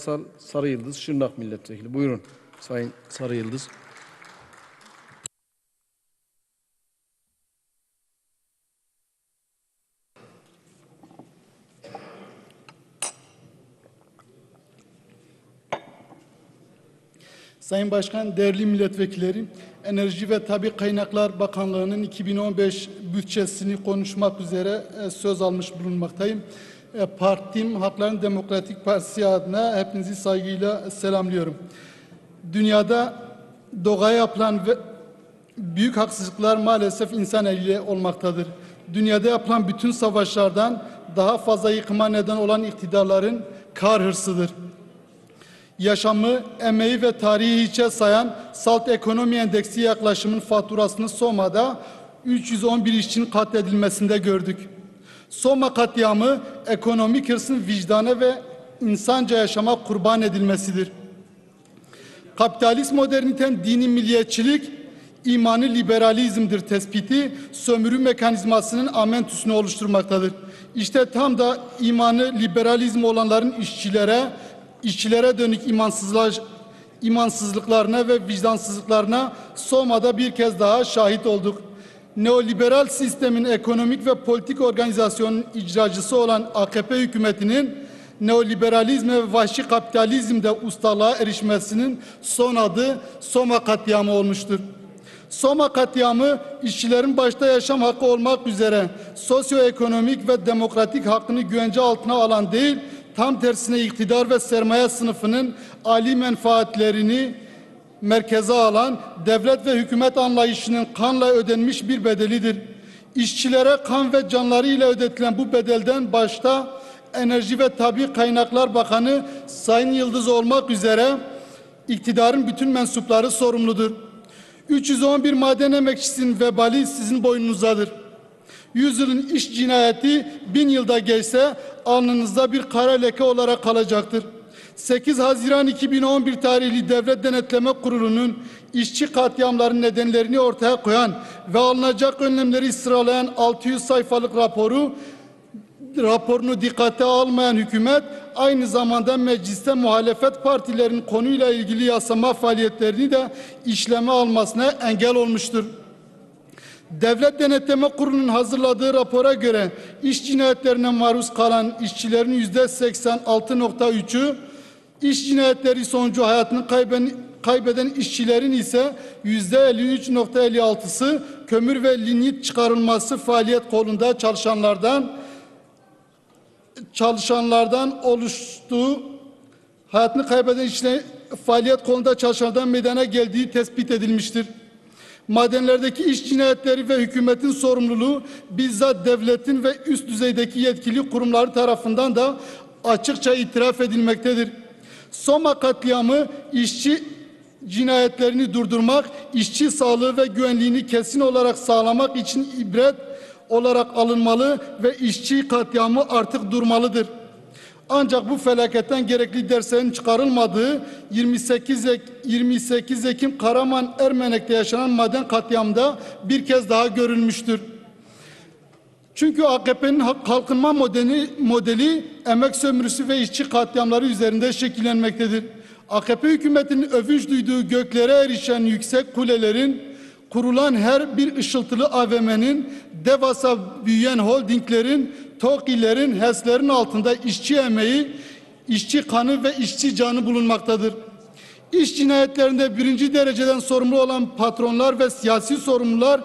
Aysal Sarı Yıldız Şırnak Milletvekili. Buyurun Sayın Sarı Yıldız. Sayın Başkan, değerli milletvekilleri, Enerji ve Tabi Kaynaklar Bakanlığı'nın 2015 bütçesini konuşmak üzere e, söz almış bulunmaktayım. E, Partim Hakların Demokratik Partisi adına hepinizi saygıyla selamlıyorum. Dünyada doğaya yapılan ve büyük haksızlıklar maalesef insan eliyle olmaktadır. Dünyada yapılan bütün savaşlardan daha fazla yıkıma neden olan iktidarların kar hırsıdır yaşamı, emeği ve tarihi hiçe sayan salt ekonomi endeksi yaklaşımın faturasını Soma'da 311 işçinin katledilmesinde gördük. Soma katliamı ekonomik hırsın vicdana ve insanca yaşama kurban edilmesidir. Kapitalist moderniten dini milliyetçilik, imanı liberalizmdir tespiti sömürü mekanizmasının amentüsünü oluşturmaktadır. İşte tam da imanı liberalizm olanların işçilere, işçilere dönük imansızlar, imansızlıklarına ve vicdansızlıklarına Soma'da bir kez daha şahit olduk. Neoliberal sistemin ekonomik ve politik organizasyonun icracısı olan AKP hükümetinin neoliberalizme ve vahşi kapitalizmde ustalığa erişmesinin son adı Soma katliamı olmuştur. Soma katliamı işçilerin başta yaşam hakkı olmak üzere sosyoekonomik ve demokratik hakkını güvence altına alan değil, tam tersine iktidar ve sermaye sınıfının ali menfaatlerini merkeze alan devlet ve hükümet anlayışının kanla ödenmiş bir bedelidir. İşçilere kan ve canlarıyla ödetilen bu bedelden başta Enerji ve Tabi Kaynaklar Bakanı Sayın Yıldız olmak üzere iktidarın bütün mensupları sorumludur. 311 maden emekçisinin vebali sizin boynunuzdadır. Yüzyılın iş cinayeti bin yılda geçse alnınızda bir kara leke olarak kalacaktır. 8 Haziran 2011 tarihli Devlet Denetleme Kurulu'nun işçi katliamların nedenlerini ortaya koyan ve alınacak önlemleri sıralayan 600 sayfalık raporu raporunu dikkate almayan hükümet aynı zamanda mecliste muhalefet partilerin konuyla ilgili yasama faaliyetlerini de işleme almasına engel olmuştur. Devlet Denetleme Kurulu'nun hazırladığı rapora göre iş cinayetlerine maruz kalan işçilerin yüzde 86.3'ü, iş cinayetleri sonucu hayatını kaybeden, kaybeden işçilerin ise yüzde 53.56'sı kömür ve linyit çıkarılması faaliyet kolunda çalışanlardan çalışanlardan oluştuğu hayatını kaybeden işçilerin faaliyet kolunda çalışanlardan meydana geldiği tespit edilmiştir madenlerdeki iş cinayetleri ve hükümetin sorumluluğu bizzat devletin ve üst düzeydeki yetkili kurumları tarafından da açıkça itiraf edilmektedir. Soma katliamı işçi cinayetlerini durdurmak, işçi sağlığı ve güvenliğini kesin olarak sağlamak için ibret olarak alınmalı ve işçi katliamı artık durmalıdır. Ancak bu felaketten gerekli derslerin çıkarılmadığı 28, Ek 28 Ekim Karaman Ermenek'te yaşanan maden katliamında bir kez daha görülmüştür. Çünkü AKP'nin kalkınma modeli, modeli emek sömürüsü ve işçi katliamları üzerinde şekillenmektedir. AKP hükümetinin övünç duyduğu göklere erişen yüksek kulelerin, kurulan her bir ışıltılı AVM'nin, devasa büyüyen holdinglerin, TOKİ'lerin, HES'lerin altında işçi emeği, işçi kanı ve işçi canı bulunmaktadır. İş cinayetlerinde birinci dereceden sorumlu olan patronlar ve siyasi sorumlular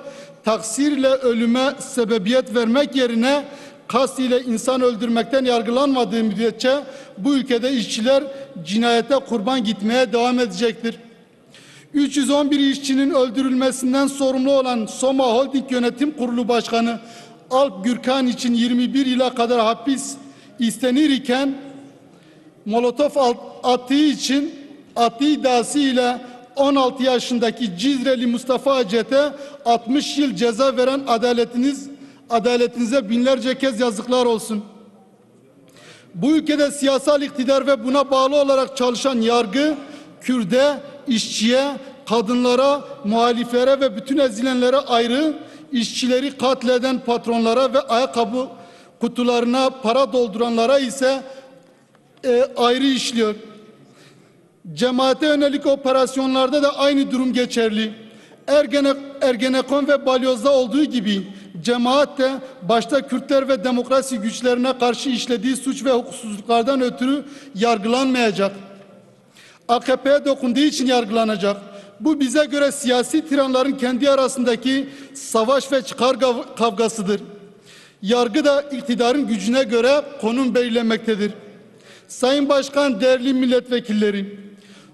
taksirle ölüme sebebiyet vermek yerine kast ile insan öldürmekten yargılanmadığı müddetçe bu ülkede işçiler cinayete kurban gitmeye devam edecektir. 311 işçinin öldürülmesinden sorumlu olan Soma Holding Yönetim Kurulu Başkanı Alp Gürkan için 21 yıla kadar hapis istenir iken Molotov attığı için attığı iddiası ile 16 yaşındaki Cizreli Mustafa Acet'e 60 yıl ceza veren adaletiniz adaletinize binlerce kez yazıklar olsun. Bu ülkede siyasal iktidar ve buna bağlı olarak çalışan yargı Kürde, işçiye, kadınlara, muhaliflere ve bütün ezilenlere ayrı işçileri katleden patronlara ve ayakkabı kutularına para dolduranlara ise e, ayrı işliyor. Cemaate yönelik operasyonlarda da aynı durum geçerli. Ergene, Ergenekon ve Balyoz'da olduğu gibi cemaat de başta Kürtler ve demokrasi güçlerine karşı işlediği suç ve hukuksuzluklardan ötürü yargılanmayacak. AKP'ye dokunduğu için yargılanacak. Bu bize göre siyasi tiranların kendi arasındaki savaş ve çıkar kavgasıdır. Yargı da iktidarın gücüne göre konum belirlemektedir. Sayın Başkan, değerli milletvekilleri,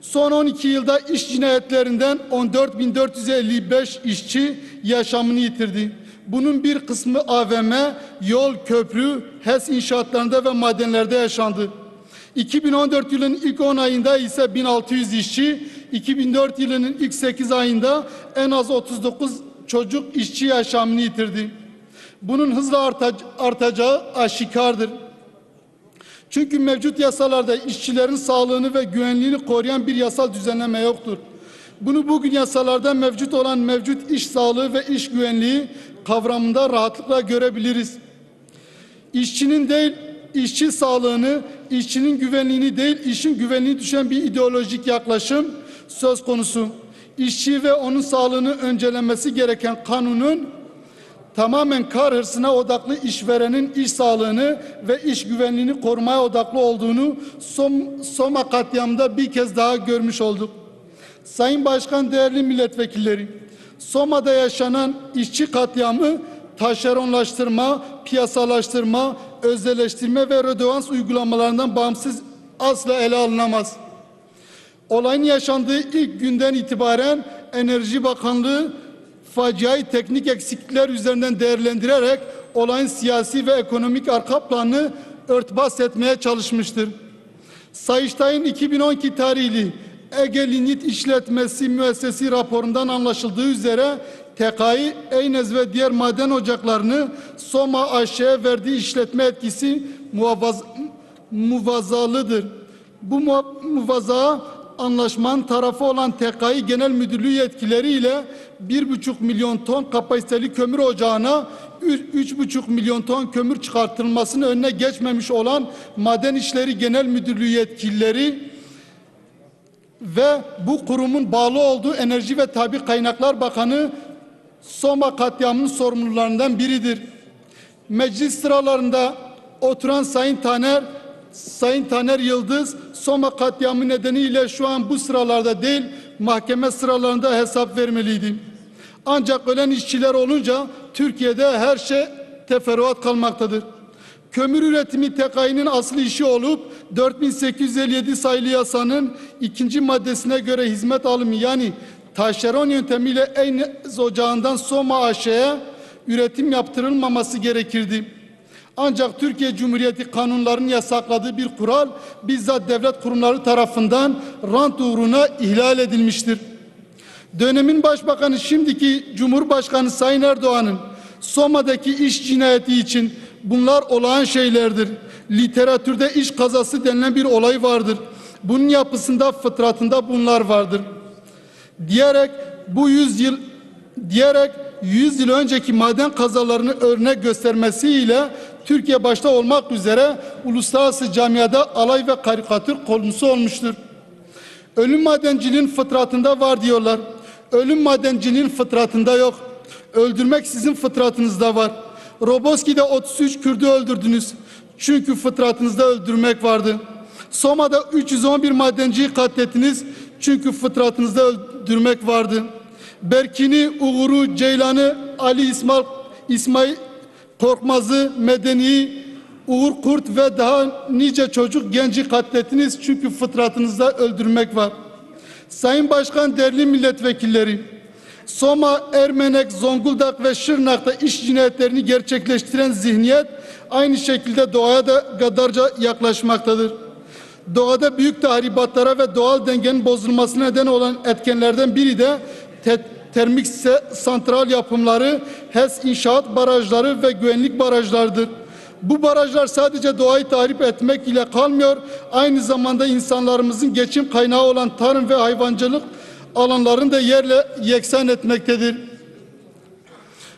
son 12 yılda iş cinayetlerinden 14.455 işçi yaşamını yitirdi. Bunun bir kısmı AVM, yol, köprü, HES inşaatlarında ve madenlerde yaşandı. 2014 yılının ilk 10 ayında ise 1600 işçi, 2004 yılının ilk 8 ayında en az 39 çocuk işçi yaşamını yitirdi. Bunun hızla arta- artacağı aşikardır. Çünkü mevcut yasalarda işçilerin sağlığını ve güvenliğini koruyan bir yasal düzenleme yoktur. Bunu bugün yasalarda mevcut olan mevcut iş sağlığı ve iş güvenliği kavramında rahatlıkla görebiliriz. İşçinin değil, işçi sağlığını, işçinin güvenliğini değil, işin güvenliğini düşen bir ideolojik yaklaşım söz konusu. İşçi ve onun sağlığını öncelemesi gereken kanunun tamamen kar hırsına odaklı işverenin iş sağlığını ve iş güvenliğini korumaya odaklı olduğunu Som, Soma katliamında bir kez daha görmüş olduk. Sayın Başkan, değerli milletvekilleri, Soma'da yaşanan işçi katliamı taşeronlaştırma, piyasalaştırma, özelleştirme ve redevans uygulamalarından bağımsız asla ele alınamaz. Olayın yaşandığı ilk günden itibaren Enerji Bakanlığı faciayı teknik eksiklikler üzerinden değerlendirerek olayın siyasi ve ekonomik arka planını örtbas etmeye çalışmıştır. Sayıştay'ın 2012 tarihli Ege Lignit İşletmesi Müessesi raporundan anlaşıldığı üzere TKİ, Eynez ve diğer maden ocaklarını Soma AŞ'ye verdiği işletme etkisi muvaz, muvazalıdır. Bu mu- muvaza anlaşmanın tarafı olan TKİ Genel Müdürlüğü yetkileriyle 1,5 milyon ton kapasiteli kömür ocağına 3,5 milyon ton kömür çıkartılmasının önüne geçmemiş olan Maden İşleri Genel Müdürlüğü yetkilileri ve bu kurumun bağlı olduğu Enerji ve Tabi Kaynaklar Bakanı Soma katliamının sorumlularından biridir. Meclis sıralarında oturan Sayın Taner, Sayın Taner Yıldız, Soma katliamı nedeniyle şu an bu sıralarda değil, mahkeme sıralarında hesap vermeliydi. Ancak ölen işçiler olunca Türkiye'de her şey teferruat kalmaktadır. Kömür üretimi TKİ'nin asıl işi olup 4857 sayılı yasanın ikinci maddesine göre hizmet alımı yani taşeron yöntemiyle Eynez ocağından Soma AŞ'ye üretim yaptırılmaması gerekirdi. Ancak Türkiye Cumhuriyeti kanunlarının yasakladığı bir kural bizzat devlet kurumları tarafından rant uğruna ihlal edilmiştir. Dönemin başbakanı şimdiki Cumhurbaşkanı Sayın Erdoğan'ın Soma'daki iş cinayeti için bunlar olağan şeylerdir. Literatürde iş kazası denilen bir olay vardır. Bunun yapısında fıtratında bunlar vardır. Diyerek bu yüzyıl diyerek 100 yıl önceki maden kazalarını örnek göstermesiyle Türkiye başta olmak üzere uluslararası camiada alay ve karikatür konusu olmuştur. Ölüm madenciliğin fıtratında var diyorlar. Ölüm madenciliğin fıtratında yok. Öldürmek sizin fıtratınızda var. Roboski'de 33 Kürdü öldürdünüz. Çünkü fıtratınızda öldürmek vardı. Soma'da 311 madenciyi katlettiniz. Çünkü fıtratınızda öldürmek vardı. Berkin'i, Uğur'u, Ceylan'ı, Ali İsmail, İsmail Korkmaz'ı, Medeni'yi, Uğur Kurt ve daha nice çocuk genci katlettiniz çünkü fıtratınızda öldürmek var. Sayın Başkan, değerli milletvekilleri, Soma, Ermenek, Zonguldak ve Şırnak'ta iş cinayetlerini gerçekleştiren zihniyet aynı şekilde doğaya da gadarca yaklaşmaktadır. Doğada büyük tahribatlara ve doğal dengenin bozulmasına neden olan etkenlerden biri de termik santral yapımları, HES inşaat barajları ve güvenlik barajlarıdır. Bu barajlar sadece doğayı tahrip etmek ile kalmıyor, aynı zamanda insanlarımızın geçim kaynağı olan tarım ve hayvancılık alanlarını da yerle yeksan etmektedir.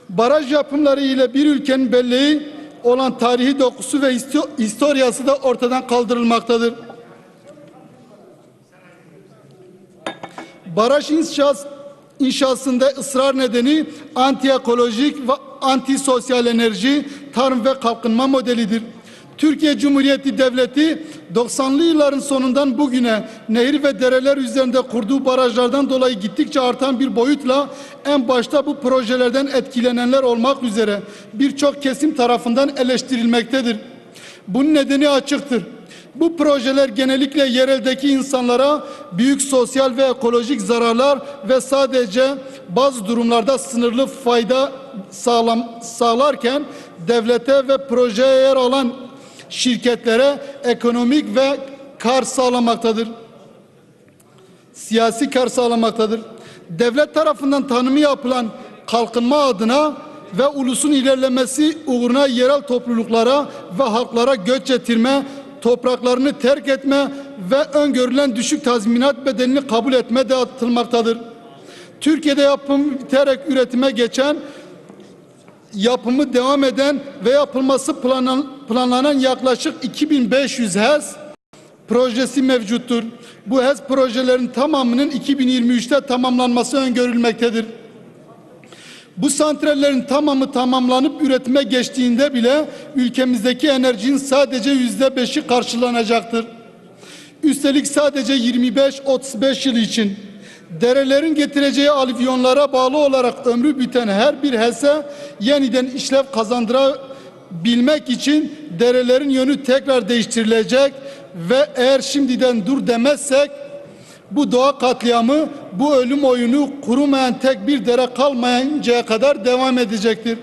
Baraj yapımları ile bir ülkenin belleği olan tarihi dokusu ve histo- historiası da ortadan kaldırılmaktadır. Baraj inşaat inşasında ısrar nedeni anti-ekolojik ve anti-sosyal enerji, tarım ve kalkınma modelidir. Türkiye Cumhuriyeti Devleti 90'lı yılların sonundan bugüne nehir ve dereler üzerinde kurduğu barajlardan dolayı gittikçe artan bir boyutla en başta bu projelerden etkilenenler olmak üzere birçok kesim tarafından eleştirilmektedir. Bunun nedeni açıktır. Bu projeler genellikle yereldeki insanlara büyük sosyal ve ekolojik zararlar ve sadece bazı durumlarda sınırlı fayda sağlam, sağlarken devlete ve projeye yer alan şirketlere ekonomik ve kar sağlamaktadır. Siyasi kar sağlamaktadır. Devlet tarafından tanımı yapılan kalkınma adına ve ulusun ilerlemesi uğruna yerel topluluklara ve halklara göç ettirme, topraklarını terk etme ve öngörülen düşük tazminat bedelini kabul etme de atılmaktadır. Türkiye'de yapım biterek üretime geçen yapımı devam eden ve yapılması planan, planlanan yaklaşık 2500 HES projesi mevcuttur. Bu HES projelerin tamamının 2023'te tamamlanması öngörülmektedir. Bu santrallerin tamamı tamamlanıp üretime geçtiğinde bile ülkemizdeki enerjinin sadece yüzde beşi karşılanacaktır. Üstelik sadece 25-35 yıl için derelerin getireceği alüvyonlara bağlı olarak ömrü biten her bir HES'e yeniden işlev kazandırabilmek için derelerin yönü tekrar değiştirilecek ve eğer şimdiden dur demezsek bu doğa katliamı, bu ölüm oyunu kurumayan tek bir dere kalmayıncaya kadar devam edecektir.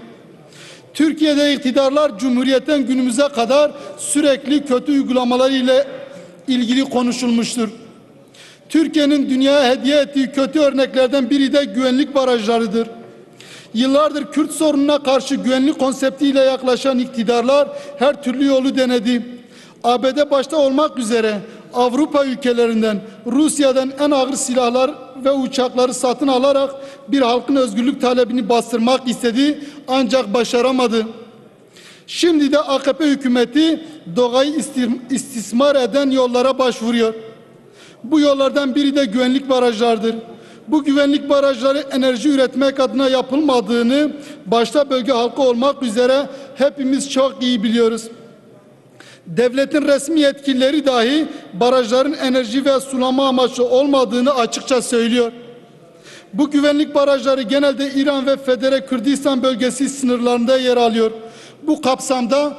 Türkiye'de iktidarlar Cumhuriyet'ten günümüze kadar sürekli kötü uygulamaları ile ilgili konuşulmuştur. Türkiye'nin dünyaya hediye ettiği kötü örneklerden biri de güvenlik barajlarıdır. Yıllardır Kürt sorununa karşı güvenlik konseptiyle yaklaşan iktidarlar her türlü yolu denedi. ABD başta olmak üzere Avrupa ülkelerinden, Rusya'dan en ağır silahlar ve uçakları satın alarak bir halkın özgürlük talebini bastırmak istedi ancak başaramadı. Şimdi de AKP hükümeti doğayı istismar eden yollara başvuruyor. Bu yollardan biri de güvenlik barajlardır. Bu güvenlik barajları enerji üretmek adına yapılmadığını başta bölge halkı olmak üzere hepimiz çok iyi biliyoruz. Devletin resmi yetkilileri dahi barajların enerji ve sulama amaçlı olmadığını açıkça söylüyor. Bu güvenlik barajları genelde İran ve Federe Kürdistan bölgesi sınırlarında yer alıyor. Bu kapsamda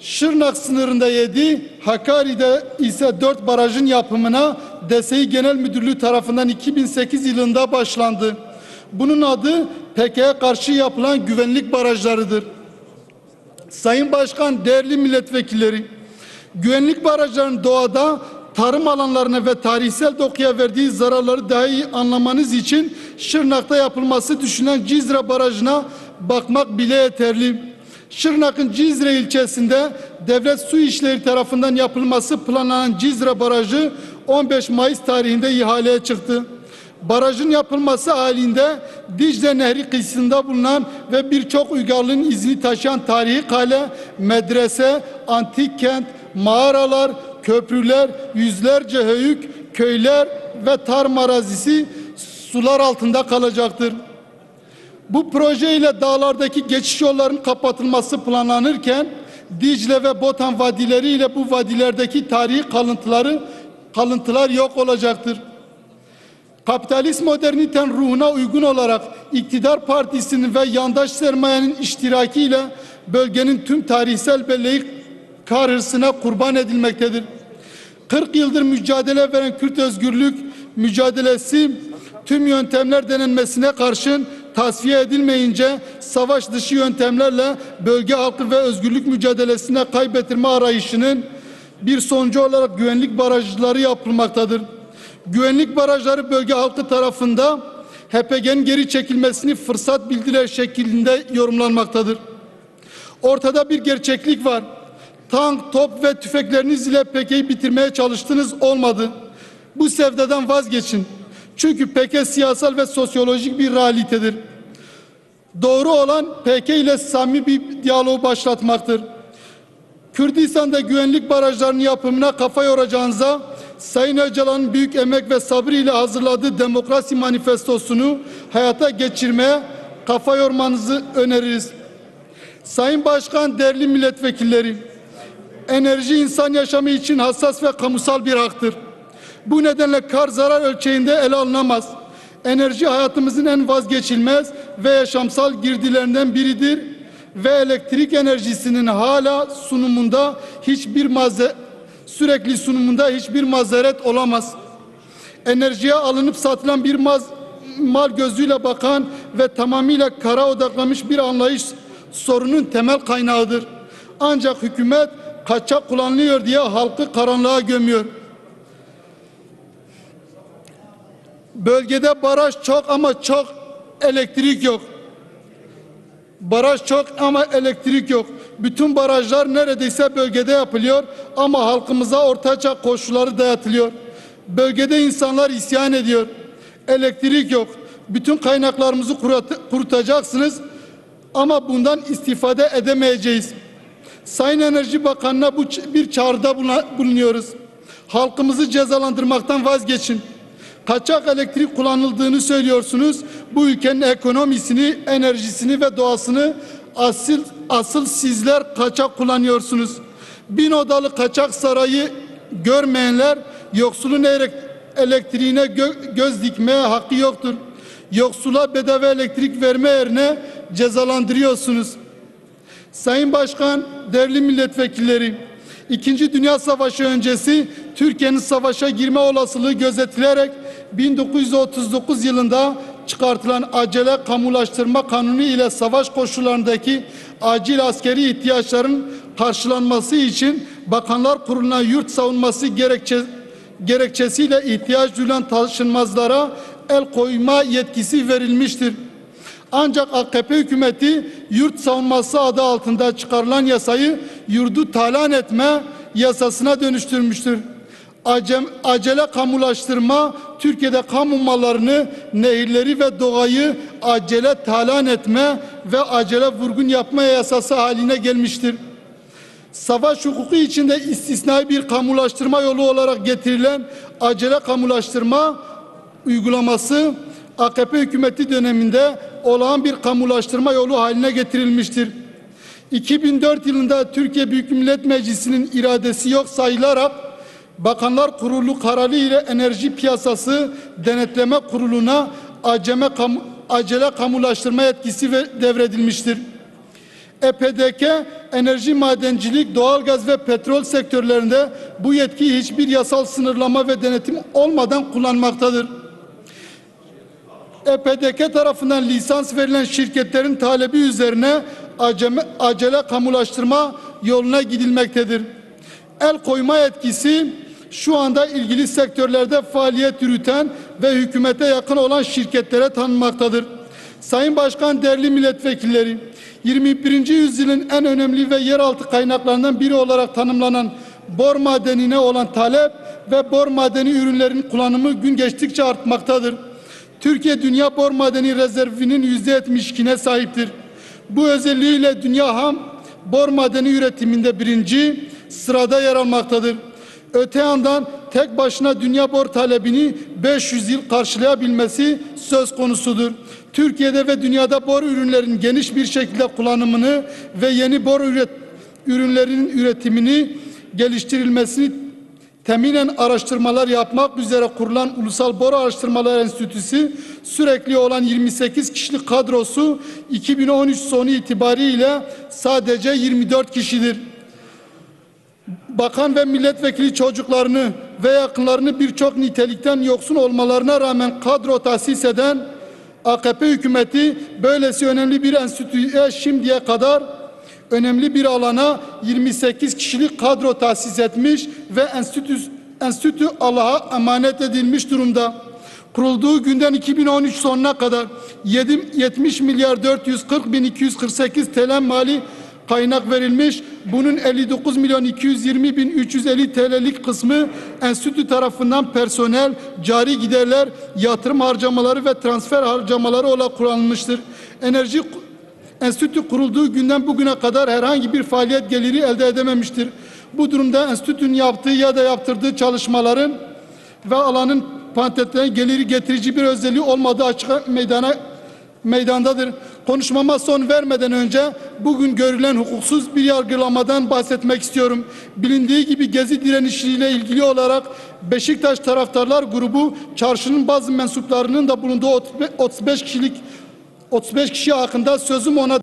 Şırnak sınırında 7, Hakkari'de ise 4 barajın yapımına DSİ Genel Müdürlüğü tarafından 2008 yılında başlandı. Bunun adı PKK'ya karşı yapılan güvenlik barajlarıdır. Sayın Başkan, değerli milletvekilleri, güvenlik barajlarının doğada, tarım alanlarına ve tarihsel dokuya verdiği zararları daha iyi anlamanız için Şırnak'ta yapılması düşünülen Cizre Barajı'na bakmak bile yeterli. Şırnak'ın Cizre ilçesinde devlet su işleri tarafından yapılması planlanan Cizre Barajı 15 Mayıs tarihinde ihaleye çıktı. Barajın yapılması halinde Dicle Nehri kıyısında bulunan ve birçok uygarlığın izini taşıyan tarihi kale, medrese, antik kent, mağaralar, köprüler, yüzlerce höyük, köyler ve tarım arazisi sular altında kalacaktır. Bu proje ile dağlardaki geçiş yollarının kapatılması planlanırken Dicle ve Botan vadileri ile bu vadilerdeki tarihi kalıntıları kalıntılar yok olacaktır. Kapitalist moderniten ruhuna uygun olarak iktidar partisinin ve yandaş sermayenin iştirakiyle bölgenin tüm tarihsel belleği kar hırsına kurban edilmektedir. 40 yıldır mücadele veren Kürt özgürlük mücadelesi tüm yöntemler denenmesine karşın tasfiye edilmeyince savaş dışı yöntemlerle bölge halkı ve özgürlük mücadelesine kaybettirme arayışının bir sonucu olarak güvenlik barajları yapılmaktadır. Güvenlik barajları bölge halkı tarafında HPG'nin geri çekilmesini fırsat bildiler şeklinde yorumlanmaktadır. Ortada bir gerçeklik var. Tank, top ve tüfekleriniz ile PKK'yı bitirmeye çalıştınız olmadı. Bu sevdadan vazgeçin. Çünkü PKK siyasal ve sosyolojik bir realitedir. Doğru olan PKK ile samimi bir diyaloğu başlatmaktır. Kürdistan'da güvenlik barajlarının yapımına kafa yoracağınıza Sayın Öcalan'ın büyük emek ve sabrıyla hazırladığı demokrasi manifestosunu hayata geçirmeye kafa yormanızı öneririz. Sayın Başkan, değerli milletvekilleri, enerji insan yaşamı için hassas ve kamusal bir haktır. Bu nedenle kar zarar ölçeğinde ele alınamaz. Enerji hayatımızın en vazgeçilmez ve yaşamsal girdilerinden biridir ve elektrik enerjisinin hala sunumunda hiçbir sürekli sunumunda hiçbir mazeret olamaz. Enerjiye alınıp satılan bir maz, mal gözüyle bakan ve tamamıyla kara odaklamış bir anlayış sorunun temel kaynağıdır. Ancak hükümet kaçak kullanılıyor diye halkı karanlığa gömüyor. Bölgede baraj çok ama çok elektrik yok. Baraj çok ama elektrik yok. Bütün barajlar neredeyse bölgede yapılıyor ama halkımıza ortaçağ koşulları dayatılıyor. Bölgede insanlar isyan ediyor. Elektrik yok. Bütün kaynaklarımızı kurutacaksınız ama bundan istifade edemeyeceğiz. Sayın Enerji Bakanı'na bu bir çağrıda bulunuyoruz. Halkımızı cezalandırmaktan vazgeçin. Kaçak elektrik kullanıldığını söylüyorsunuz. Bu ülkenin ekonomisini, enerjisini ve doğasını asıl asıl sizler kaçak kullanıyorsunuz. Bin odalı kaçak sarayı görmeyenler yoksulun elek- elektriğine gö- göz dikmeye hakkı yoktur. Yoksula bedava elektrik verme yerine cezalandırıyorsunuz. Sayın Başkan, değerli milletvekilleri, İkinci Dünya Savaşı öncesi Türkiye'nin savaşa girme olasılığı gözetilerek 1939 yılında çıkartılan acele kamulaştırma kanunu ile savaş koşullarındaki acil askeri ihtiyaçların karşılanması için Bakanlar Kurulu'na yurt savunması gerekçe, gerekçesiyle ihtiyaç duyulan taşınmazlara el koyma yetkisi verilmiştir. Ancak AKP hükümeti yurt savunması adı altında çıkarılan yasayı yurdu talan etme yasasına dönüştürmüştür. Acem, acele kamulaştırma Türkiye'de kamu mallarını, nehirleri ve doğayı acele talan etme ve acele vurgun yapma yasası haline gelmiştir. Savaş hukuku içinde istisnai bir kamulaştırma yolu olarak getirilen acele kamulaştırma uygulaması AKP hükümeti döneminde olağan bir kamulaştırma yolu haline getirilmiştir. 2004 yılında Türkiye Büyük Millet Meclisi'nin iradesi yok sayılarak Bakanlar Kurulu kararı ile Enerji Piyasası Denetleme Kurulu'na aceme kamu, acele kamulaştırma yetkisi ve- devredilmiştir. EPDK, enerji madencilik, doğalgaz ve petrol sektörlerinde bu yetkiyi hiçbir yasal sınırlama ve denetim olmadan kullanmaktadır. EPDK tarafından lisans verilen şirketlerin talebi üzerine aceme, acele kamulaştırma yoluna gidilmektedir. El koyma yetkisi şu anda ilgili sektörlerde faaliyet yürüten ve hükümete yakın olan şirketlere tanınmaktadır. Sayın Başkan, değerli milletvekilleri, 21. yüzyılın en önemli ve yeraltı kaynaklarından biri olarak tanımlanan bor madenine olan talep ve bor madeni ürünlerin kullanımı gün geçtikçe artmaktadır. Türkiye dünya bor madeni rezervinin yüzde 72'ne sahiptir. Bu özelliğiyle dünya ham bor madeni üretiminde birinci sırada yer almaktadır. Öte yandan tek başına dünya bor talebini 500 yıl karşılayabilmesi söz konusudur. Türkiye'de ve dünyada bor ürünlerin geniş bir şekilde kullanımını ve yeni bor üret, ürünlerinin üretimini geliştirilmesini teminen araştırmalar yapmak üzere kurulan Ulusal Bor Araştırmalar Enstitüsü sürekli olan 28 kişilik kadrosu 2013 sonu itibariyle sadece 24 kişidir. Bakan ve milletvekili çocuklarını ve yakınlarını birçok nitelikten yoksun olmalarına rağmen kadro tahsis eden AKP hükümeti böylesi önemli bir enstitüye şimdiye kadar önemli bir alana 28 kişilik kadro tahsis etmiş ve enstitü, enstitü Allah'a emanet edilmiş durumda. Kurulduğu günden 2013 sonuna kadar 7 70 milyar 440 bin 248 TL mali kaynak verilmiş. Bunun 59 milyon 220 bin 350 TL'lik kısmı enstitü tarafından personel, cari giderler, yatırım harcamaları ve transfer harcamaları olarak kullanılmıştır. Enerji Enstitü kurulduğu günden bugüne kadar herhangi bir faaliyet geliri elde edememiştir. Bu durumda enstitünün yaptığı ya da yaptırdığı çalışmaların ve alanın pantetlerine geliri getirici bir özelliği olmadığı açık meydana meydandadır. Konuşmama son vermeden önce bugün görülen hukuksuz bir yargılamadan bahsetmek istiyorum. Bilindiği gibi Gezi direnişiyle ilgili olarak Beşiktaş taraftarlar grubu çarşının bazı mensuplarının da bulunduğu 35 kişilik 35 kişi hakkında sözüm ona